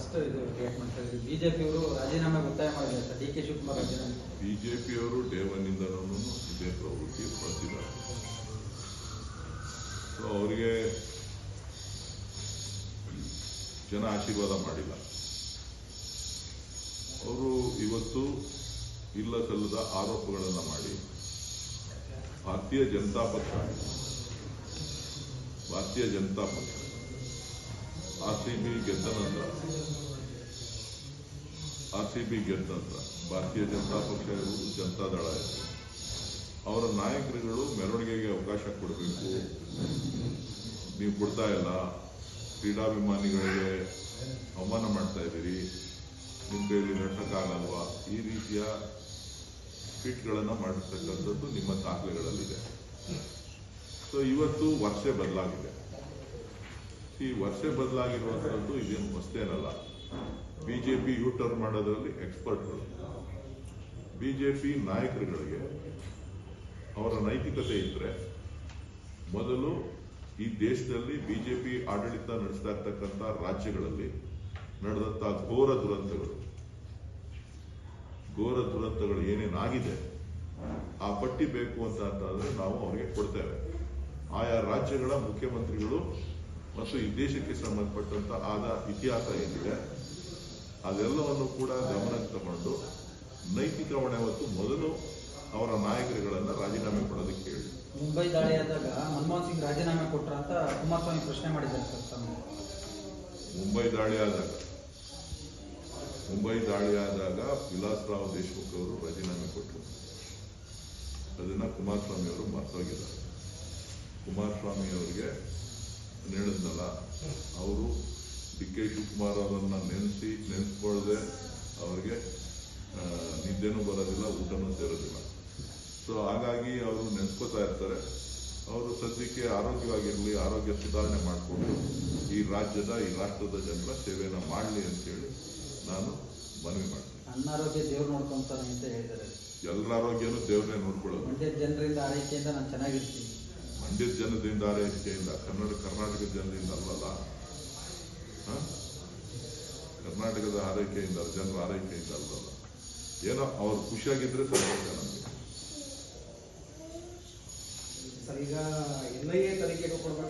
First ಇದು create ಮಾಡ್ತಾ ಇದ್ರು ಬಿಜೆಪಿ ಅವರು ರಾಜೀನಾಮೆ ಒತ್ತಾಯ ಮಾಡಿದ್ದಾರೆ ಸರ್. ಡಿ ಕೆ ಶಿವಕುಮಾರ್ ರಾಜೀನಾಮೆ. ಬಿಜೆಪಿಯವರು ಡೇ ಒನ್ನಿಂದನೂ ಇದೇ ಪ್ರವೃತ್ತಿ ಬರ್ತಿದ್ದಾರೆ ಸೊ ಅವರಿಗೆ ಜನ ಆಶೀರ್ವಾದ ಮಾಡಿಲ್ಲ. ಅವರು ಇವತ್ತು ಇಲ್ಲ ಸಲ್ಲದ ಆರೋಪಗಳನ್ನು ಮಾಡಿ ಭಾರತೀಯ ಜನತಾ ಪಕ್ಷ, ಭಾರತೀಯ ಜನತಾ ಪಕ್ಷ ಆರ್ ಸಿ ಬಿ ಗೆದ್ದ ನಂತರ ಆರ್ ಸಿ ಬಿ ಗೆದ್ದ ಭಾರತೀಯ ಜನತಾ ಪಕ್ಷ ಇರುವುದು ಜನತಾದಳ ಇರ್ಬೋದು ಅವರ ನಾಯಕರುಗಳು ಮೆರವಣಿಗೆಗೆ ಅವಕಾಶ ಕೊಡಬೇಕು. ನೀವು ಕೊಡ್ತಾ ಇಲ್ಲ, ಕ್ರೀಡಾಭಿಮಾನಿಗಳಿಗೆ ಅವಮಾನ ಮಾಡ್ತಾ ಇದ್ದೀರಿ, ನಿಮ್ಮ ಕೈಯಲ್ಲಿ ನಟಕಾಗಲ್ವಾ ಈ ರೀತಿಯ ಟ್ವೀಟ್ಗಳನ್ನು ಮಾಡಿರ್ತಕ್ಕಂಥದ್ದು ನಿಮ್ಮ ದಾಖಲೆಗಳಲ್ಲಿದೆ. ಸೊ ಇವತ್ತು ವರ್ಷ ಬದಲಾಗಿದೆ. ಈ ವರ್ಷ ಬದಲಾಗಿರುವಂಥದ್ದು ಇದೇನು ಹೊಸ್ತೇನಲ್ಲ ಬಿಜೆಪಿ ಯು ಟರ್ನ್ ಮಾಡೋದ್ರಲ್ಲಿ ಎಕ್ಸ್ಪರ್ಟ್ಗಳು ಬಿಜೆಪಿ ನಾಯಕರುಗಳಿಗೆ ಅವರ ನೈತಿಕತೆ ಇದ್ರೆ ಮೊದಲು ಈ ದೇಶದಲ್ಲಿ ಬಿಜೆಪಿ ಆಡಳಿತ ನಡೆಸ್ತಾ ಇರ್ತಕ್ಕಂಥ ರಾಜ್ಯಗಳಲ್ಲಿ ನಡೆದಂತ ಘೋರ ದುರಂತಗಳು. ಘೋರ ದುರಂತಗಳು ಏನೇನಾಗಿದೆ, ಆ ಪಟ್ಟಿ ಬೇಕು ಅಂತ ಅಂತಂದ್ರೆ ನಾವು ಅವರಿಗೆ ಕೊಡ್ತೇವೆ. ಆಯಾ ರಾಜ್ಯಗಳ ಮುಖ್ಯಮಂತ್ರಿಗಳು ಮತ್ತು ಈ ದೇಶಕ್ಕೆ ಸಂಬಂಧಪಟ್ಟಂತ ಆದ ಇತಿಹಾಸ ಏನಿದೆ ಅದೆಲ್ಲವನ್ನು ಕೂಡ ಗಮನಕ್ಕೆ ತಗೊಂಡು ನೈತಿಕ ಹೊಣೆ ಹೊತ್ತು ಮೊದಲು ಅವರ ನಾಯಕರುಗಳನ್ನ ರಾಜೀನಾಮೆ ಕೊಡೋದಕ್ಕೆ ಹೇಳಿ. ಮುಂಬೈ ದಾಳಿಯಾದಾಗ ಮನಮೋಹನ್ ಸಿಂಗ್ ರಾಜೀನಾಮೆ ಕೊಟ್ರ ಅಂತ ಕುಮಾರಸ್ವಾಮಿ ಪ್ರಶ್ನೆ ಮಾಡಿದ್ದಾರೆ ಸರ್ ಮುಂಬೈ ದಾಳಿ ಆದಾಗ ಮುಂಬೈ ದಾಳಿ ಆದಾಗ ವಿಲಾಸರಾವ್ ದೇಶಮುಖ್ ಅವರು ರಾಜೀನಾಮೆ ಕೊಟ್ಟರು. ಅದನ್ನ ಕುಮಾರಸ್ವಾಮಿ ಅವರು ಮರ್ತೋಗಿದ್ದಾರೆ. ಕುಮಾರಸ್ವಾಮಿ ಅವರಿಗೆ ಹೇಳಿದ್ನಲ್ಲ ಅವರು ಡಿ ಕೆ ಶಿವಕುಮಾರ್ ಅವರನ್ನ ನೆನೆಸಿ ನೆನೆಸ್ಕೊಳ್ಳದೆ ಅವರಿಗೆ ನಿದ್ದೆನೂ ಬರೋದಿಲ್ಲ ಊಟನೂ ಸೇರೋದಿಲ್ಲ. ಸೊ ಹಾಗಾಗಿ ಅವರು ನೆನೆಸ್ಕೋತಾ ಇರ್ತಾರೆ. ಅವರು ಸದ್ಯಕ್ಕೆ ಆರೋಗ್ಯವಾಗಿರಲಿ ಆರೋಗ್ಯ ಸುಧಾರಣೆ ಮಾಡಿಕೊಂಡು ಈ ರಾಜ್ಯದ ಈ ರಾಷ್ಟ್ರದ ಜನರ ಸೇವೆಯನ್ನು ಮಾಡಲಿ ಅಂತೇಳಿ ನಾನು ಮನವಿ ಮಾಡ್ತೀನಿ. ಅನಾರೋಗ್ಯ ದೇವ್ರು ನೋಡ್ಕೊಂತಾರೆ ಅಂತ ಹೇಳ್ತಾರೆ ಎಲ್ಲರ ಆರೋಗ್ಯನೂ ದೇವರೇ ನೋಡ್ಕೊಳ್ಳೋದು. ಜನರಿಂದ ಆರೈಕೆಯಿಂದ ನಾನು ಚೆನ್ನಾಗಿರ್ತೀನಿ. ಮಂಡ್ಯದ ಜನದಿಂದ ಆರೈಕೆಯಿಂದ, ಕನ್ನಡ, ಕರ್ನಾಟಕದ ಜನರಿಂದ ಅಲ್ಲಲ್ಲ? ಕರ್ನಾಟಕದ ಆರೈಕೆಯಿಂದ, ಜನರ ಆರೈಕೆಯಿಂದ ಅಲ್ಲಲ್ಲ. ಏನೋ ಅವರು ಖುಷಿಯಾಗಿದ್ರೆ ಸಂತೋಷ ನಮಗೆ. ಈಗ ಎನ್ಐಎ ತನಿಖೆಗೂ ಕೊಡಬೇಕು